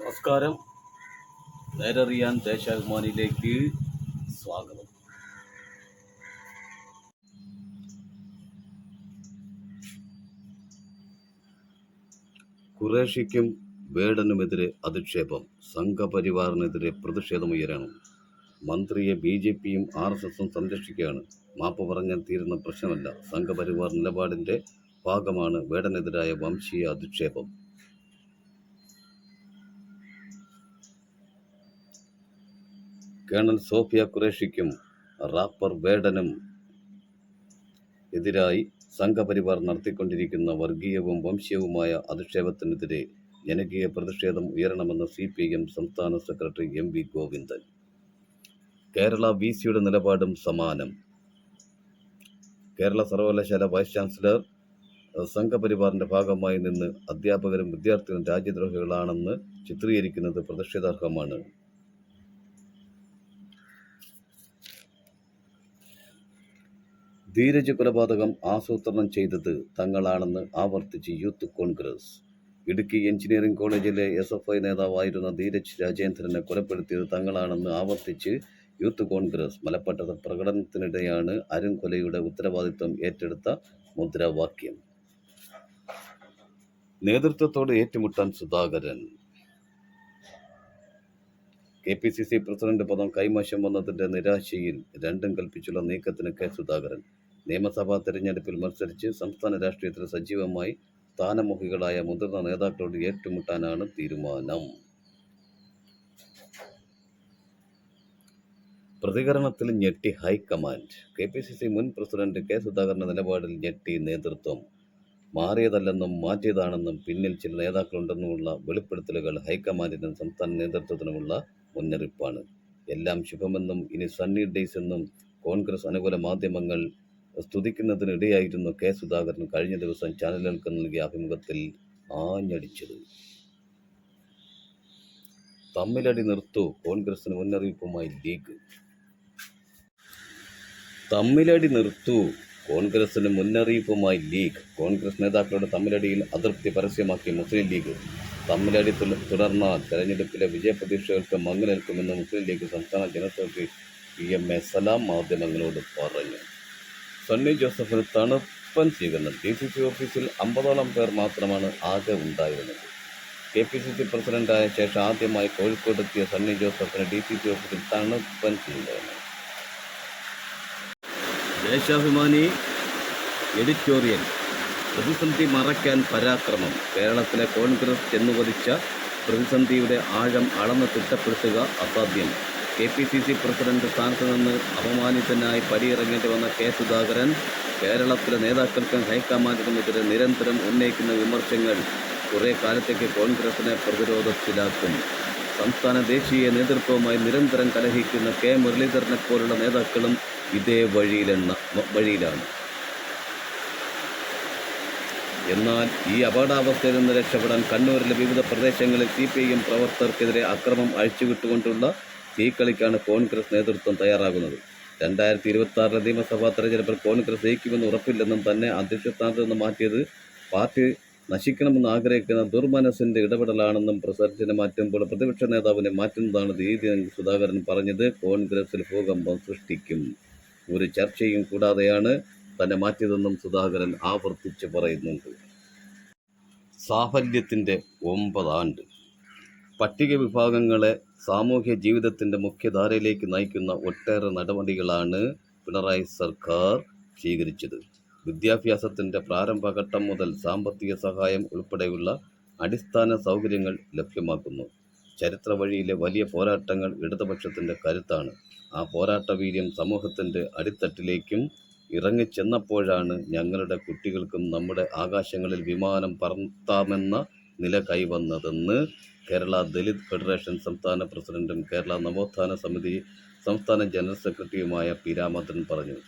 നമസ്കാരം. നേരറിയാൻ ദേശാഭിമാനിയിലേക്ക് സ്വാഗതം. കുറേഷ്യയ്ക്കും വേടനുമെതിരെ അധിക്ഷേപം സംഘപരിവാറിനെതിരെ പ്രതിഷേധമുയരണം മന്ത്രിയെ ബി ജെ പിയും ആർ എസ് എസും സംരക്ഷിക്കുകയാണ്. മാപ്പ് പറഞ്ഞാൽ തീരുന്ന പ്രശ്നമല്ല. സംഘപരിവാർ നിലപാടിന്റെ ഭാഗമാണ് വേടനെതിരായ വംശീയ അധിക്ഷേപം. കേണൽ സോഫിയ ഖുറേഷിക്കും റാപ്പർ വേടനും എതിരായി സംഘപരിവാർ നടത്തിക്കൊണ്ടിരിക്കുന്ന വർഗീയവും വംശീയവുമായ അധിക്ഷേപത്തിനെതിരെ ജനകീയ പ്രതിഷേധം ഉയരണമെന്ന് സി പി എം സംസ്ഥാന secretary M V Govindan. Kerala V സിയുടെ നിലപാടും സമാനം. കേരള സർവകലാശാല വൈസ് ചാൻസലർ സംഘപരിവാറിന്റെ ഭാഗമായി നിന്ന് അധ്യാപകരും വിദ്യാർത്ഥികളും രാജ്യദ്രോഹികളാണെന്ന് ചിത്രീകരിക്കുന്നത് പ്രതിഷേധാർഹമാണ്. ധീരജ് കൊലപാതകം ആസൂത്രണം ചെയ്തത് തങ്ങളാണെന്ന് ആവർത്തിച്ച് യൂത്ത് കോൺഗ്രസ്. ഇടുക്കി എഞ്ചിനീയറിംഗ് കോളേജിലെ എസ് എഫ് ഐ നേതാവായിരുന്ന ധീരജ് രാജേന്ദ്രനെ കൊലപ്പെടുത്തിയത് തങ്ങളാണെന്ന് ആവർത്തിച്ച് യൂത്ത് കോൺഗ്രസ് മലപ്പട്ടത്ത് പ്രകടനത്തിനിടെയാണ് അരുൺ കൊലയുടെ ഉത്തരവാദിത്വം ഏറ്റെടുത്ത മുദ്രാവാക്യം. നേതൃത്വത്തോട് ഏറ്റുമുട്ടാൻ Sudhakaran. K P C C president പദം കൈമോശം വന്നതിന്റെ നിരാശയിൽ രണ്ടും കൽപ്പിച്ചുള്ള നീക്കത്തിന് കെ സുധാകരൻ. നിയമസഭാ തെരഞ്ഞെടുപ്പിൽ മത്സരിച്ച് സംസ്ഥാന രാഷ്ട്രീയത്തിൽ സജീവമായി സ്ഥാനമുഖികളായ മുതിർന്ന നേതാക്കളോട് ഏറ്റുമുട്ടാനാണ് തീരുമാനം. പ്രതികരണത്തിൽ ഞെട്ടി high command. K P C C മുൻ പ്രസിഡന്റ് കെ സുധാകരന്റെ നിലപാടിൽ ഞെട്ടി നേതൃത്വം. മാറിയതല്ലെന്നും മാറ്റിയതാണെന്നും പിന്നിൽ ചില നേതാക്കളുണ്ടെന്നുമുള്ള വെളിപ്പെടുത്തലുകൾ ഹൈക്കമാൻഡിനും സംസ്ഥാന നേതൃത്വത്തിനുമുള്ള മുന്നറിയിപ്പാണ്. എല്ലാം ശുഭമെന്നും ഇനി സണ്ണി ഡേയ്സ് എന്നും കോൺഗ്രസ് അനുകൂല മാധ്യമങ്ങൾ സ്തുതിക്കുന്നതിനിടെയായിരുന്നു കെ സുധാകരൻ കഴിഞ്ഞ ദിവസം ചാനലുകൾക്ക് നൽകിയ അഭിമുഖത്തിൽ ആഞ്ഞടിച്ചത്. തമ്മിലടി നിർത്തു. കോൺഗ്രസിന് മുന്നറിയിപ്പുമായി ലീഗ്. തമ്മിലടി നിർത്തു. കോൺഗ്രസിന് മുന്നറിയിപ്പുമായി ലീഗ്. കോൺഗ്രസ് നേതാക്കളുടെ തമ്മിലടിയിൽ അതൃപ്തി പരസ്യമാക്കി മുസ്ലിം ലീഗ്. തമ്മിലടി തുട- തുടർന്നാൽ തെരഞ്ഞെടുപ്പിലെ വിജയപ്രതീക്ഷകൾക്ക് മങ്ങലേൽക്കുമെന്ന് മുസ്ലിം ലീഗ് സംസ്ഥാന general secretary P M A Salam മാധ്യമങ്ങളോട് പറഞ്ഞു. സണ്ണി ജോസഫിന് തണുപ്പൻ സ്വീകരണം. ഡി സി സി ഓഫീസിൽ അമ്പതോളം പേർ മാത്രമാണ് ആകെ ഉണ്ടായിരുന്നത്. കെ പി സി സി പ്രസിഡന്റായ ശേഷം ആദ്യമായി കോഴിക്കോടെത്തിയ സണ്ണി ജോസഫിന് ഡി സി സി ഓഫീസിൽ തണുപ്പൻ സ്വീകരണം. ദേശാഭിമാനി എഡിറ്റോറിയൽ പ്രതിസന്ധി മറയ്ക്കാൻ പരാക്രമം. കേരളത്തിലെ കോൺഗ്രസ് ചെന്നുപതിച്ച പ്രതിസന്ധിയുടെ ആഴം അളന്ന് തിട്ടപ്പെടുത്തുക അസാധ്യം. K P C C president സ്ഥാനത്ത് നിന്ന് അപമാനിതനായി പടിയിറങ്ങേണ്ടി വന്ന കെ സുധാകരൻ കേരളത്തിലെ നേതാക്കൾക്കും ഹൈക്കമാൻഡിനുമെതിരെ നിരന്തരം ഉന്നയിക്കുന്ന വിമർശങ്ങൾ കുറേ കാലത്തേക്ക് കോൺഗ്രസിനെ പ്രതിരോധത്തിലാക്കും. സംസ്ഥാന ദേശീയ നേതൃത്വവുമായി നിരന്തരം കലഹിക്കുന്ന കെ മുരളീധരനെ പോലുള്ള നേതാക്കളും ഇതേ വഴിയിലെന്ന വഴിയിലാണ്. എന്നാൽ ഈ അപകടാവസ്ഥയിൽ നിന്ന് രക്ഷപ്പെടാൻ കണ്ണൂരിലെ വിവിധ പ്രദേശങ്ങളിൽ സി പി ഐ എം പ്രവർത്തകർക്കെതിരെ അക്രമം അഴിച്ചുവിട്ടുകൊണ്ടുള്ള തീക്കളിക്കാണ് കോൺഗ്രസ് നേതൃത്വം തയ്യാറാകുന്നത്. രണ്ടായിരത്തി ഇരുപത്തി ആറിലെ നിയമസഭാ തെരഞ്ഞെടുപ്പിൽ കോൺഗ്രസ് ജയിക്കുമെന്ന് ഉറപ്പില്ലെന്നും തന്നെ അധ്യക്ഷ സ്ഥാനത്ത് നിന്ന് മാറ്റിയത് പാർട്ടി നശിക്കണമെന്ന് ആഗ്രഹിക്കുന്ന ദുർമനസിന്റെ ഇടപെടലാണെന്നും പ്രസരത്തിനെ മാറ്റുമ്പോൾ പ്രതിപക്ഷ നേതാവിനെ മാറ്റുന്നതാണ് രീതി സുധാകരൻ പറഞ്ഞത്. കോൺഗ്രസിൽ ഭൂകമ്പം സൃഷ്ടിക്കും. ഒരു ചർച്ചയും കൂടാതെയാണ് തന്നെ മാറ്റിയതെന്നും സുധാകരൻ ആവർത്തിച്ച് പറയുന്നുണ്ട്. സാഫല്യത്തിന്റെ ഒമ്പതാണ്ട്. പട്ടിക വിഭാഗങ്ങളെ സാമൂഹ്യ ജീവിതത്തിന്റെ മുഖ്യധാരയിലേക്ക് നയിക്കുന്ന ഒട്ടേറെ നടപടികളാണ് പിണറായി സർക്കാർ സ്വീകരിച്ചത്. വിദ്യാഭ്യാസത്തിന്റെ പ്രാരംഭഘട്ടം മുതൽ സാമ്പത്തിക സഹായം ഉൾപ്പെടെയുള്ള അടിസ്ഥാന സൗകര്യങ്ങൾ ലഭ്യമാക്കുന്നു. ചരിത്ര വഴിയിലെ വലിയ പോരാട്ടങ്ങൾ ഇടതുപക്ഷത്തിന്റെ കരുത്താണ്. ആ പോരാട്ട വീര്യം സമൂഹത്തിന്റെ അടിത്തട്ടിലേക്കും ഇറങ്ങിച്ചെന്നപ്പോഴാണ് ഞങ്ങളുടെ കുട്ടികൾക്കും നമ്മുടെ ആകാശങ്ങളിൽ വിമാനം പറത്താമെന്ന നില കൈവന്നതെന്ന് കേരള ദലിത് ഫെഡറേഷൻ സംസ്ഥാന പ്രസിഡന്റും കേരള നവോത്ഥാന സമിതി സംസ്ഥാന ജനറൽ സെക്രട്ടറിയുമായ പി രാമചന്ദ്രൻ പറഞ്ഞു.